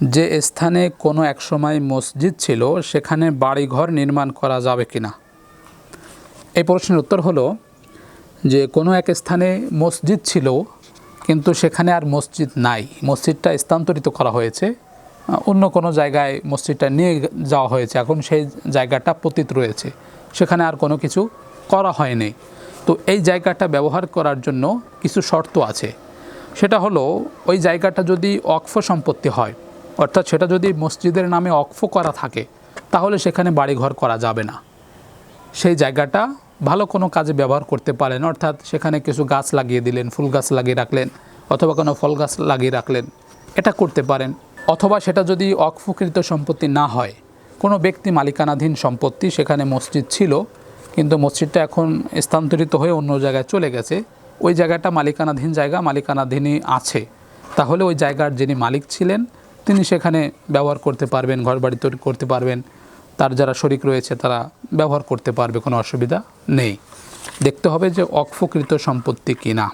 যে স্থানে কোনো একসময় মসজিদ ছিল, সেখানে বাড়িঘর নির্মাণ করা যাবে কি না এই প্রশ্নের উত্তর হলো যে, কোনো এক স্থানে মসজিদ ছিল, কিন্তু সেখানে আর মসজিদ নাই। মসজিদটা স্থানান্তরিত করা হয়েছে। অন্য কোনো জায়গায় মসজিদটা নিয়ে যাওয়া হয়েছে। এখন সেই জায়গাটা পতিত রয়েছে। সেখানে আর কোনো কিছু করা হয়নি। তো এই জায়গাটা ব্যবহার করার জন্য কিছু শর্ত আছে। সেটা হলো, ওই জায়গাটা যদি অক্ফ সম্পত্তি হয় অর্থাৎ সেটা যদি মসজিদের নামে অক্ফ করা থাকে, তাহলে সেখানে বাড়িঘর করা যাবে না। সেই জায়গাটা ভালো কোনো কাজে ব্যবহার করতে পারেন, অর্থাৎ সেখানে কিছু গাছ লাগিয়ে দিলেন, ফুল গাছ লাগিয়ে রাখলেন, অথবা কোনো ফল গাছ লাগিয়ে রাখলেন, এটা করতে পারেন। অথবা সেটা যদি অকফকৃত সম্পত্তি না হয়, কোনো ব্যক্তি মালিকানাধীন সম্পত্তি সেখানে মসজিদ ছিল, কিন্তু মসজিদটা এখন স্থানান্তরিত হয়ে অন্য জায়গায় চলে গেছে, ওই জায়গাটা মালিকানাধীন জায়গা, মালিকানাধীনই আছে। তাহলে ওই জায়গার যিনি মালিক ছিলেন তিনি সেখানে ব্যবহার করতে পারবেন ঘর বাড়ি তৈরি করতে পারবেন। তার যারা শরিক রয়েছে, তারা ব্যবহার করতে পারবে, কোনো অসুবিধা নেই। দেখতে হবে যে অক্ষকৃত সম্পত্তি কিনা।